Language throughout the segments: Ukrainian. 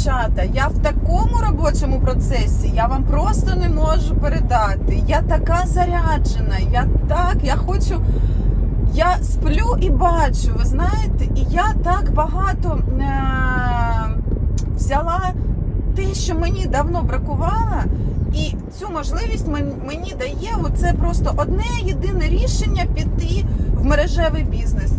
дівчата, я в такому робочому процесі, я вам просто не можу передати. Я така заряджена, я так, я хочу. Я сплю і бачу, ви знаєте, і я так багато е- взяла те, що мені давно бракувало, і цю можливість мені дає оце просто одне єдине рішення піти в мережевий бізнес.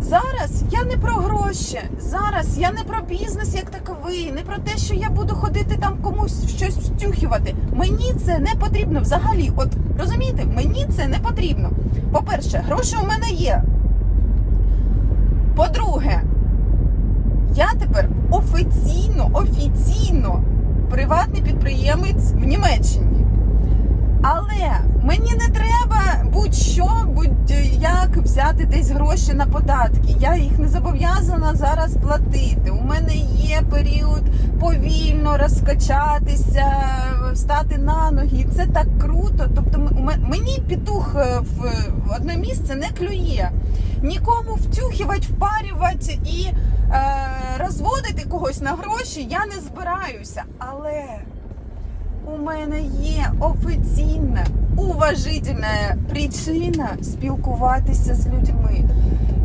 Зараз я не про гроші, зараз я не про бізнес як таковий, не про те, що я буду ходити там комусь щось втюхувати. Мені це не потрібно взагалі. От розумієте, мені це не потрібно. По-перше, гроші у мене є. По-друге, я тепер офіційно, офіційно приватний підприємець в Німеччині. Але мені не треба будь-що, будь-як взяти десь гроші на податки. Я їх не зобов'язана зараз платити. У мене є період повільно розкачатися, встати на ноги. І Це так круто. Тобто, мені петух е, в одне місце не клює. Нікому втюхувати, впарювати і е, розводити когось на гроші я не збираюся. Але у мене є офіційна, уважительна причина спілкуватися з людьми.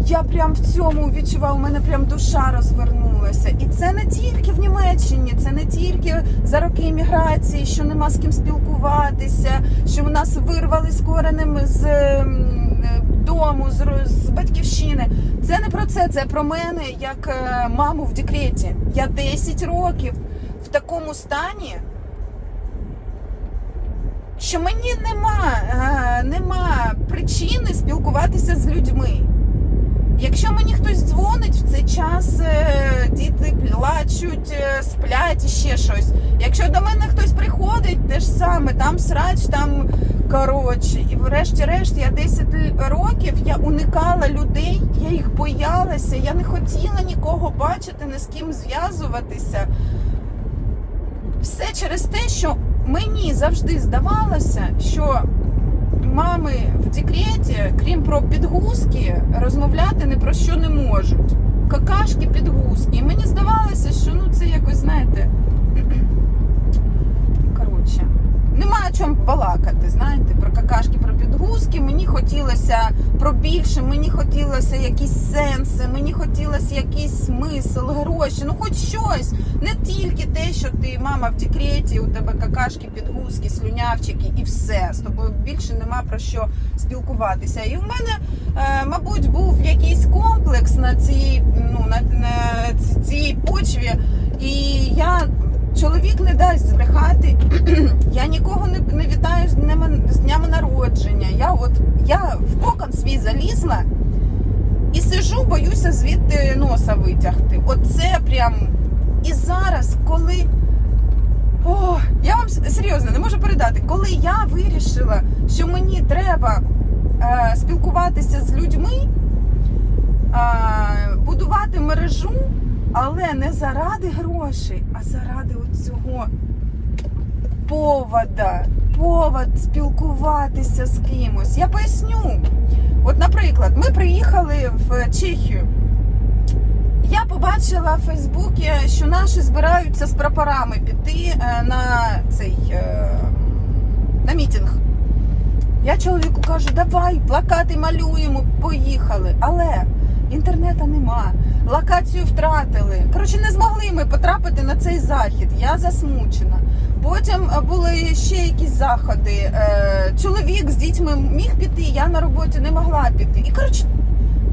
Я прям в цьому відчуваю, у мене прям душа розвернулася. І це не тільки в Німеччині, це не тільки за роки імміграції, що нема з ким спілкуватися, що в нас вирвали з коренем з ем, дому, з, з батьківщини. Це не про це, це про мене як е, маму в декреті. Я 10 років в такому стані що мені нема, е, нема причини спілкуватися з людьми. Якщо мені хтось дзвонить в цей час, е, діти плачуть, е, сплять і ще щось. Якщо до мене хтось приходить, те ж саме, там срач, там коротше. І врешті-решт я 10 років я уникала людей, я їх боялася, я не хотіла нікого бачити, ні з ким зв'язуватися. Все через те, що мені завжди здавалося, що мами в декреті, крім про підгузки, розмовляти не про що не можуть. Какашки, підгузки. І мені здавалося, що ну це якось, знаєте. Коротше, нема о чому балакати, знаєте, про какашки, про підгузки. Мені хотілося про більше, мені хотілося якісь сенси, мені хотілося якийсь смисл, гроші, ну хоч щось. Не тільки те, що ти мама в декреті, у тебе какашки, підгузки, слюнявчики і все. З тобою більше нема про що спілкуватися. І в мене, е, мабуть, був якийсь комплекс на цій, ну, на, на цій почві. І я чоловік не дасть збрехати. я нікого не, не вітаю з днями, з днями народження. Я от я в кокон свій залізла і сижу, боюся звідти носа витягти. Оце прям. І зараз, коли. О, я вам серйозно не можу передати, коли я вирішила, що мені треба е, спілкуватися з людьми, е, будувати мережу, але не заради грошей, а заради оцього повода, повод спілкуватися з кимось. Я поясню. От, наприклад, ми приїхали в Чехію. Я побачила в Фейсбуці, що наші збираються з прапорами піти е, на цей е, на мітинг. Я чоловіку кажу, давай, плакати малюємо, поїхали. Але інтернету нема, локацію втратили. Коротше, не змогли ми потрапити на цей захід. Я засмучена. Потім е, були ще якісь заходи. Е, Чоловік з дітьми міг піти, я на роботі не могла піти. І коротше,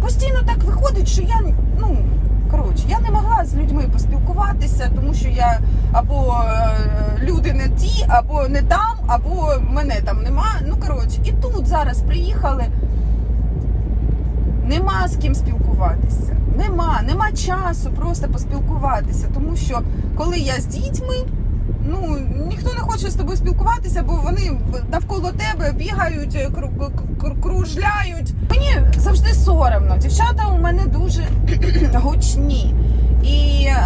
постійно так виходить, що я ну. Коротше, я не могла з людьми поспілкуватися, тому що я або е, люди не ті, або не там, або мене там нема. Ну коротше, і тут зараз приїхали. Нема з ким спілкуватися. Нема, нема часу просто поспілкуватися. Тому що коли я з дітьми, ну ніхто не хоче з тобою спілкуватися, бо вони навколо тебе бігають, кру- кружляють. Мені завжди соромно. Дівчата у мене дуже гучні. І е,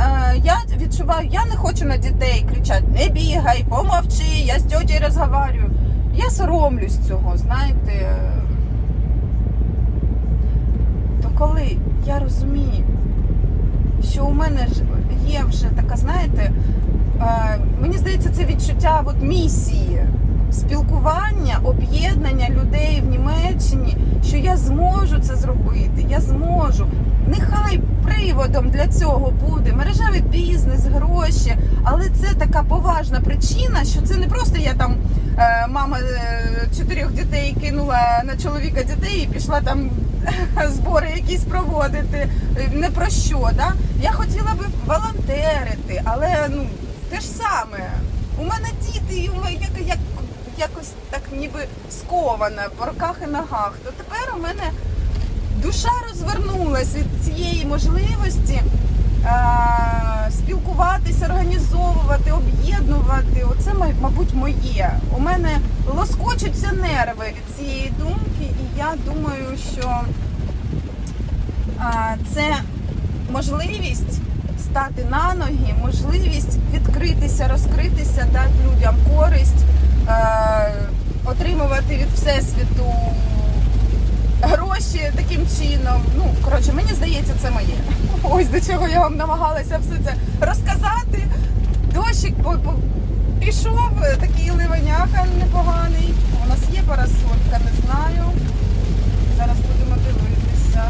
я відчуваю, я не хочу на дітей кричати не бігай, помовчи, я з тьотєю розговорюю. Я соромлюсь цього, знаєте. Коли я розумію, що у мене ж є вже така, знаєте, е, мені здається, це відчуття от місії, спілкування, об'єднання людей в Німеччині, що я зможу це зробити. Я зможу. Нехай приводом для цього буде мережевий бізнес, гроші, але це така поважна причина, що це не просто я там е, мама е, чотирьох дітей кинула на чоловіка дітей і пішла там збори якісь проводити. Е, Не про що, да? Я хотіла би волонтерити, але ну те ж саме. У мене діти, і у мене як, як, якось так ніби скована по руках і ногах. То тепер у мене душа розвернулась від цієї можливості е, спілкуватися, організовувати, об'єднувати. Оце, мабуть, моє. У мене лоскочуться нерви від цієї думки, і я думаю, що е, це можливість стати на ноги, можливість відкритися, розкритися, дати людям користь, отримувати від всесвіту гроші таким чином. Ну, коротше, мені здається, це моє. Ось до чого я вам намагалася все це розказати. Дощик пішов, такий ливаняка непоганий. У нас є парасолька, не знаю. Зараз будемо дивитися.